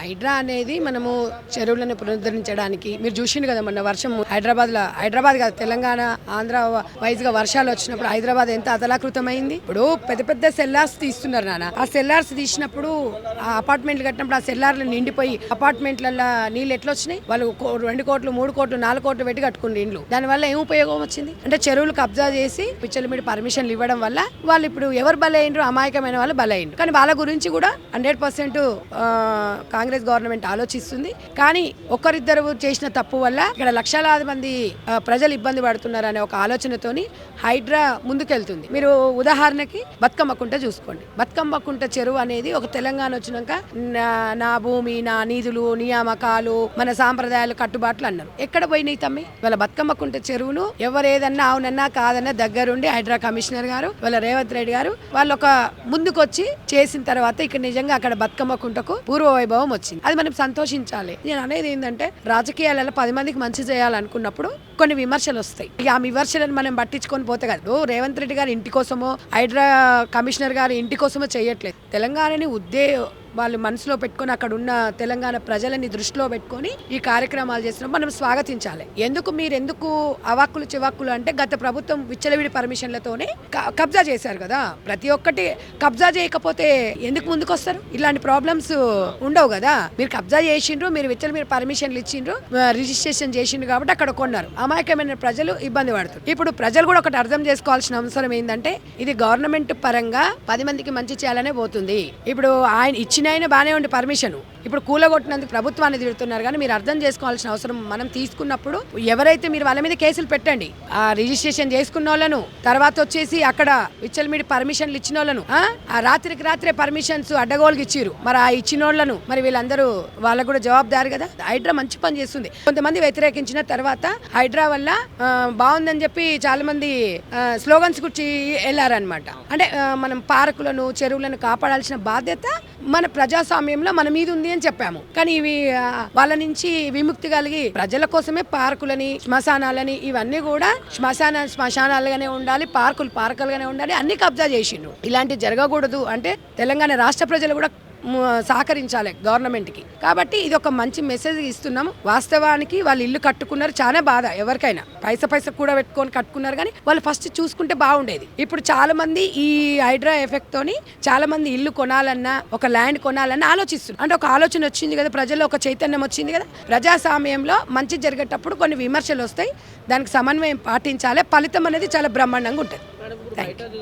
హైడ్రా అనేది మనము చెరువులను పునరుద్ధరించడానికి మీరు చూసిండు కదా మొన్న వర్షం హైదరాబాద్లో హైదరాబాద్ కాదు తెలంగాణ ఆంధ్ర వైజ్గా వర్షాలు వచ్చినప్పుడు హైదరాబాద్ ఎంత అతలాకృతమైంది? ఇప్పుడు పెద్ద పెద్ద సెల్లార్స్ తీస్తున్నారు నాన్న. ఆ సెల్లార్స్ తీసినప్పుడు ఆ అపార్ట్మెంట్లు కట్టినప్పుడు ఆ సెల్లార్లు నిండిపోయి అపార్ట్మెంట్లలో నీళ్ళు ఎట్లా వచ్చినాయి వాళ్ళు కో- రెండు కోట్లు మూడు కోట్లు నాలుగు కోట్లు పెట్టి కట్టుకుంది ఇండ్లు. దానివల్ల ఏం ఉపయోగం వచ్చింది? అంటే చెరువులు కబ్జా చేసి పిచ్చలమిడి పర్మిషన్లు ఇవ్వడం వల్ల వాళ్ళు ఇప్పుడు ఎవరు బలైనరు అమాయకమైన వాళ్ళు బలైనరు కానీ వాళ్ళ గురించి కూడా హండ్రెడ్ పర్సెంట్ కాంగ్రెస్ గవర్నమెంట్ ఆలోచిస్తుంది. కానీ ఒకరిద్దరు చేసిన తప్పు వల్ల ఇక్కడ లక్షలాది మంది ప్రజలు ఇబ్బంది పడుతున్నారు అనే ఒక ఆలోచనతోని హైడ్రా ముందుకెళ్తుంది. మీరు ఉదాహరణకి బతుకమ్మ కుంట చూసుకోండి. బతుకమ్మ కుంట చెరువు అనేది ఒక తెలంగాణ వచ్చినాక నా- నా భూమి నా నిధులు నియామకాలు మన సాంప్రదాయాలు కట్టుబాట్లు అన్నారు. ఎక్కడ పోయినాయి తమ్మి? వాళ్ళ బతుకమ్మ కుంట చెరువును ఎవరేదన్నా అవునన్నా కాదన్నా దగ్గరుండి హైడ్రా కమిషనర్ గారు వాళ్ళ రేవంత్ రెడ్డి గారు వాళ్ళు ఒక ముందుకొచ్చి చేసిన తర్వాత ఇక్కడ నిజంగా అక్కడ బతుకమ్మ కుంటకు పూర్వ వైభవం వచ్చింది. అది మనం సంతోషించాలి. నేను అనేది ఏంటంటే రాజకీయాలలో పది మందికి మంచి చేయాలనుకున్నప్పుడు కొన్ని విమర్శలు వస్తాయి. ఇక ఆ విమర్శలను మనం పట్టించుకొని పోతే కాదు. ఓ రేవంత్ రెడ్డి గారి ఇంటి కోసమో హైడ్రా కమిషనర్ గారి ఇంటి కోసమో చేయట్లేదు. తెలంగాణని ఉద్దే వాళ్ళు మనసులో పెట్టుకొని అక్కడ ఉన్న తెలంగాణ ప్రజలని దృష్టిలో పెట్టుకొని ఈ కార్యక్రమాలు చేస్తున్నాం. మనం స్వాగతించాలి. ఎందుకు మీరు ఎందుకు అవాక్కులు చివాక్కులు అంటే గత ప్రభుత్వం విచ్చలవిడి పర్మిషన్లతోనే క- కబ్జా చేశారు కదా. ప్రతి ఒక్కటి కబ్జా చేయకపోతే ఎందుకు ముందుకు వస్తారు ఇలాంటి ప్రాబ్లమ్స్ ఉండవు కదా. మీరు కబ్జా చేసిండ్రు మీరు విచ్చల మీరు పర్మిషన్లు ఇచ్చిండ్రు రిజిస్ట్రేషన్ చేసిండ్రు కాబట్టి అక్కడ కొన్నారు. అమాయకమైన ప్రజలు ఇబ్బంది పడుతారు ఇప్పుడు ప్రజలు కూడా ఒకటి అర్థం చేసుకోవాల్సిన అవసరం ఏంటంటే ఇది గవర్నమెంట్ పరంగా పది మందికి మంచి చేయాలనే పోతుంది. ఇప్పుడు ఆయన ఇచ్చి ఇచ్చిన ఆయన బాగానే ఉండి పర్మిషన్. ఇప్పుడు కూలగొట్టినందుకు ప్రభుత్వాన్ని తిడుతున్నారు కానీ మీరు అర్థం చేసుకోవాల్సిన అవసరం మనం తీసుకున్నప్పుడు ఎవరైతే మీరు వాళ్ళ మీద కేసులు పెట్టండి ఆ రిజిస్ట్రేషన్ చేసుకున్న వాళ్ళను తర్వాత వచ్చేసి అక్కడ విచ్చలమిడి పర్మిషన్లు ఇచ్చిన వాళ్ళను ఆ? రాత్రికి రాత్రే పర్మిషన్స్ అడ్డగోలుకి ఇచ్చిరు మరి ఆ ఇచ్చిన వాళ్ళను మరి వీళ్ళందరూ వాళ్ళకు కూడా జవాబుదారు కదా? హైడ్రా మంచి పని చేస్తుంది. కొంతమంది వ్యతిరేకించిన తర్వాత హైడ్రా వల్ల బాగుందని చెప్పి చాలా మంది స్లోగన్స్ గురించి వెళ్ళారనమాట అంటే మనం పార్కులను చెరువులను కాపాడాల్సిన బాధ్యత మన ప్రజాస్వామ్యంలో మన మీద ఉంది అని చెప్పాము. కానీ ఇవి వాళ్ళ నుంచి విముక్తి కలిగి ప్రజల కోసమే పార్కులని శ్మశానాలని ఇవన్నీ కూడా శ్మశాన శ్మశానాలుగానే ఉండాలి పార్కులు పార్కులుగానే ఉండాలి అన్ని కబ్జా చేసిండ్రు. ఇలాంటి జరగకూడదు అంటే తెలంగాణ రాష్ట్ర ప్రజలు కూడా సహకరించాలి గవర్నమెంట్కి. కాబట్టి ఇది ఒక మంచి మెసేజ్ ఇస్తున్నాము వాస్తవానికి వాళ్ళు ఇల్లు కట్టుకున్నారు చాలా బాధ ఎవరికైనా. పైస పైస కూడా పెట్టుకొని కట్టుకున్నారు కానీ వాళ్ళు ఫస్ట్ చూసుకుంటే బాగుండేది. ఇప్పుడు చాలా మంది ఈ హైడ్రా ఎఫెక్ట్ తోని చాలా మంది ఇల్లు కొనాలన్నా ఒక ల్యాండ్ కొనాలన్నా ఆలోచిస్తున్నారు. అంటే ఒక ఆలోచన వచ్చింది కదా ప్రజల్లో ఒక చైతన్యం వచ్చింది కదా. ప్రజాస్వామ్యంలో మంచి జరిగేటప్పుడు కొన్ని విమర్శలు వస్తాయి. దానికి సమన్వయం పాటించాలి. ఫలితం అనేది చాలా బ్రహ్మాండంగా ఉంటుంది. Thank you